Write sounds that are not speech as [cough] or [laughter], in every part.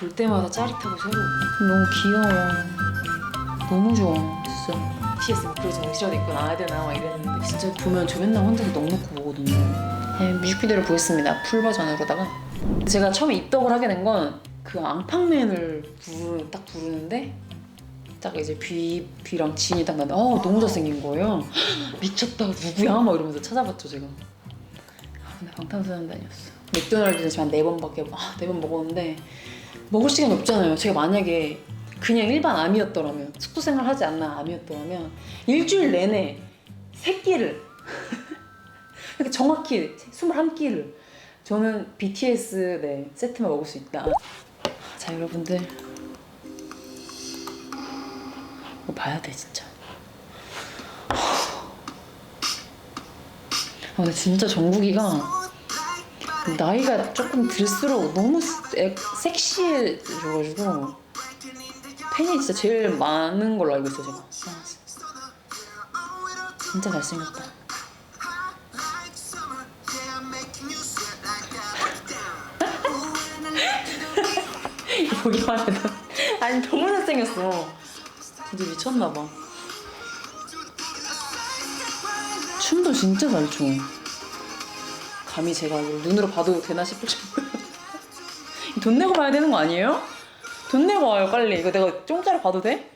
볼 때마다 짜릿하고 새로워. 너무 귀여워. 너무 좋아, 진짜. 뭐 그래서 정시라도 입고 나와야 되나 막 이랬는데 진짜 보면 저 맨날 혼자서 넉넉히 보거든요. 네, 뮤직비디오를 보겠습니다. 풀 버전으로다가. 제가 처음에 입덕을 하게 된 건 그 앙팡맨을 부르, 딱 부르는데 딱 이제 귀 귀랑 진이 딱 나는데 어 너무 잘생긴 거예요. [gasps] 미쳤다 누구야 막 이러면서 찾아봤죠 제가. 아, 근데 방탄소년단이었어. 맥도날드는 지금 한네 번밖에 아, 네번 먹었는데 먹을 시간이 없잖아요. 제가 만약에 그냥 일반 암이었더라면 숙소 생활 하지 않나 암이었더라면 일주일 내내 세 끼를 [laughs] 그러니까 정확히 21끼를 저는 BTS 네 세트만 먹을 수 있다. 자 여러분들 이거 봐야 돼 진짜. 아 근데 진짜 정국이가 나이가 조금 들수록 너무 세- 섹시해져가지고 팬이 진짜 제일 많은 걸로 알고 있어 제가. 아, 진짜 잘생겼다. [laughs] 보기만 해도 아니 너무 잘생겼어. 진짜 미쳤나 봐. 춤도 진짜 잘 춰. 감히 제가 눈으로 봐도 되나 싶을 정도. [laughs] 돈 내고 봐야 되는 거 아니에요? 돈 내고 와요 빨리. 이거 내가 공짜로 봐도 돼?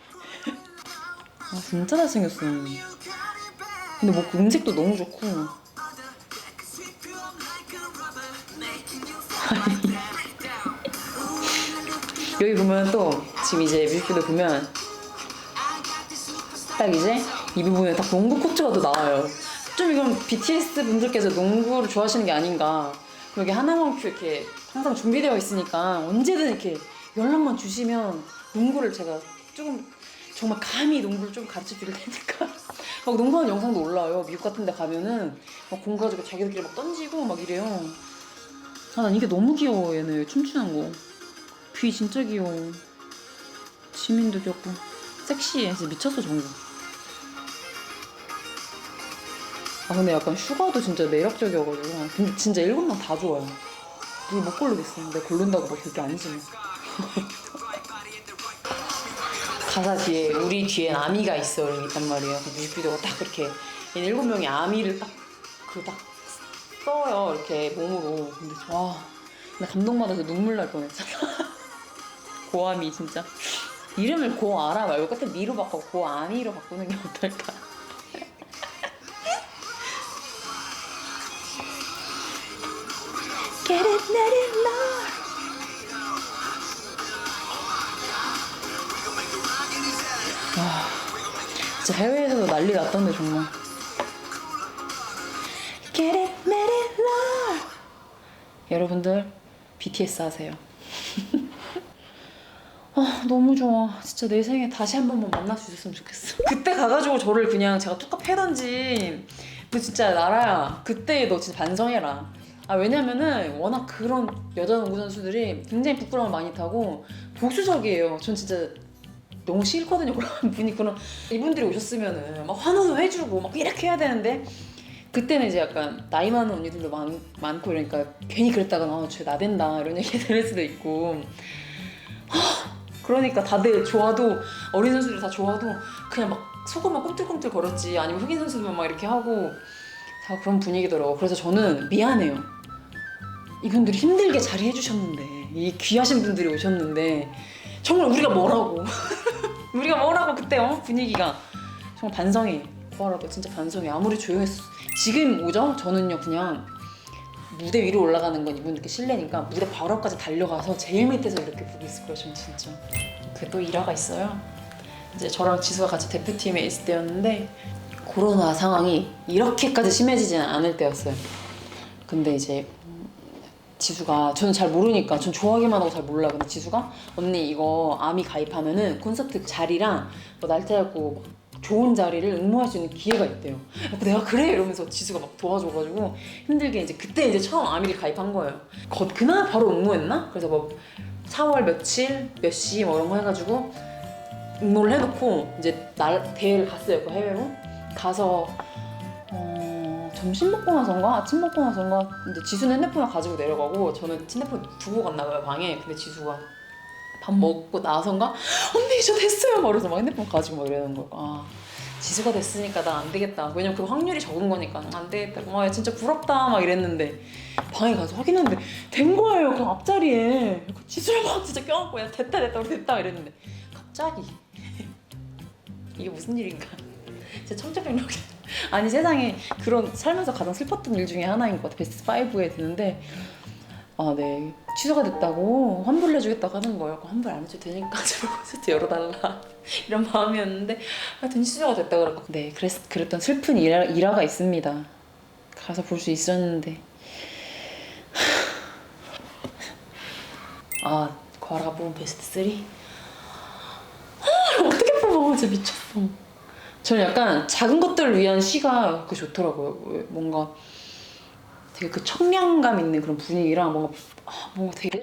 아 진짜 잘생겼어. 근데 뭐 음색도 너무 좋고. [laughs] 여기 보면 또 지금 이제 뮤직비디오 보면 딱 이제 이 부분에 딱 농구 코트가 또 나와요. 좀 이건 BTS 분들께서 농구를 좋아하시는 게 아닌가. 여기 하나만 큐 이렇게 항상 준비되어 있으니까 언제든 이렇게 연락만 주시면 농구를 제가 조금 정말 감히 농구를 좀 가르쳐 드릴 테니까 [laughs] 막 농구하는 영상도 올라와요. 미국 같은 데 가면은 막공 가지고 자기들끼리 막 던지고 막 이래요. 아, 난 이게 너무 귀여워, 얘네. 춤추는 거. 귀 진짜 귀여워. 지민도 귀엽고. 섹시해. 진짜 미쳤어, 정국. 아, 근데 약간 슈가도 진짜 매력적이어가지고. 근데 진짜 일곱 명 다 좋아요. 누구 못 고르겠어. 근데 고른다고 뭐 그게 아니지만. 가사 뒤에 우리 뒤엔 아미가 있어 있단 말이에요. 그 뮤직비디오가 딱 그렇게 얘네 일곱 명이 아미를 딱 그 딱 써요 이렇게 몸으로. 근데 와, 나 감동받아서 눈물 날 뻔했잖아. [laughs] 고아미 진짜 이름을 고아라 말고 끝에 미로 바꿔 고아미로 바꾸는 게 어떨까? Get it, let it know. 진짜 해외에서도 난리 났던데 정말. Get it, let it roll. 여러분들 BTS 하세요. [laughs] 아 너무 좋아. 진짜 내 생에 다시 한 번만 만날 수 있었으면 좋겠어. 그때 가가지고 저를 그냥 제가 뚝딱 패던지. 너 진짜 나라야. 그때 너 진짜 반성해라. 아 왜냐면은 워낙 그런 여자 농구 선수들이 굉장히 부끄러움을 많이 타고 보수적이에요. 전 진짜 너무 싫거든요. 그런 분이 그런 이분들이 오셨으면은 막 환호도 해주고 막 이렇게 해야 되는데 그때는 이제 약간 나이 많은 언니들도 많, 많고 이러니까 괜히 그랬다가 아쟤 나댄다 이런 얘기 들을 수도 있고 하, 그러니까 다들 좋아도 어린 선수들 다 좋아도 그냥 막 속으로만 꿈틀꿈틀 거렸지 아니면 흑인 선수들만 막 이렇게 하고 다 그런 분위기더라고 그래서 저는 미안해요 이분들이 힘들게 자리해 주셨는데 이 귀하신 분들이 오셨는데 정말 우리가 뭐라고 [laughs] 우리가 뭐라고 그때 어? 분위기가 정말 반성해 뭐라고 진짜 반성해 아무리 조용했어 지금 뭐죠? 저는요 그냥 무대 위로 올라가는 건 이분들께 실례니까 무대 바로 앞까지 달려가서 제일 밑에서 이렇게 보고 있을 거예요 저는 진짜 그 또 일화가 있어요 이제 저랑 지수가 같이 대표팀에 있을 때였는데 코로나 상황이 이렇게까지 심해지지는 않을 때였어요 근데 이제 지수가 저는 잘 모르니까 전 좋아하기만 하고 잘 몰라. 근데 지수가 언니 이거 아미 가입하면은 콘서트 자리랑 뭐 날짜 잡고 좋은 자리를 응모할 수 있는 기회가 있대요. 그래서 내가 그래! 이러면서 지수가 막 도와줘가지고 힘들게 이제 그때 이제 처음 아미를 가입한 거예요. 거, 그날 바로 응모했나? 그래서 뭐 4월 며칠 몇 시 뭐 이런 거 해가지고 응모를 해놓고 이제 날 대회를 갔어요 그 해외로. 가서 어, 점심 먹고 나선가? 아침 먹고 나선가? 이제 지수는 핸드폰을 가지고 내려가고 저는 핸드폰 두고 갔나 봐요 방에. 근데 지수가 밥 먹고 나선가? 언니 저 됐어요! 막 이러면서 막 핸드폰 가지고 막 이러는 거야 아 지수가 됐으니까 나안 되겠다. 왜냐면 그 확률이 적은 거니까 안 되겠다. 와 진짜 부럽다! 막 이랬는데 방에 가서 확인했는데 된 거예요 그 앞자리에. 그 지수를 막 진짜 껴안고 야 됐다 됐다 우리 됐다! 이랬는데 갑자기 이게 무슨 일인가? [laughs] 진짜 천재병력이 아니 세상에 그런 살면서 가장 슬펐던 일 중에 하나인 것 같아 베스트 5에 드는데. 아 네. 취소가 됐다고 환불을 해주겠다고 하는 거예요. 환불 안 해줘도 되니까 [laughs] 제발 콘서트 열어달라. [laughs] 이런 마음이었는데. 하여튼 취소가 됐다 그랬고. 네 그랬, 그랬던 슬픈 일화, 일화가 있습니다. 가서 볼 수 있었는데. 아 과라 부분 베스트 3? 아, 어떻게 뽑아? 진짜 미쳤어 저는 약간 작은 것들을 위한 시가 그 좋더라고요. 왜 뭔가 되게 그 청량감 있는 그런 분위기랑 뭔가 아, 뭔가 되게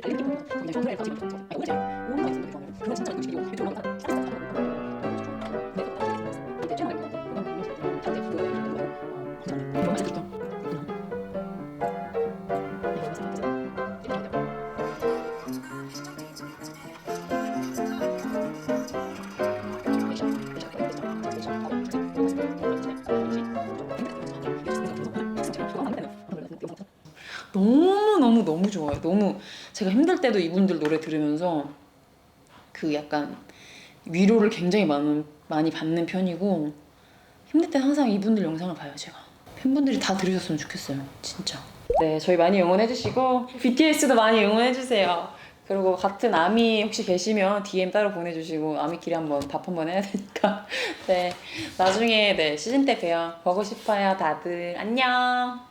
너무 너무 너무 좋아요. 너무 제가 힘들 때도 이분들 노래 들으면서 그 약간 위로를 굉장히 많은 많이 받는 편이고 힘들 때 항상 이분들 영상을 봐요 제가. 팬분들이 다 들으셨으면 좋겠어요. 진짜. 네, 저희 많이 응원해 주시고 BTS도 많이 응원해 주세요. 그리고 같은 아미 혹시 계시면 DM 따로 보내주시고 아미끼리 한번 밥 한번 해야 되니까 [laughs] 네 나중에 네 시즌 때 봬요 보고 싶어요 다들 안녕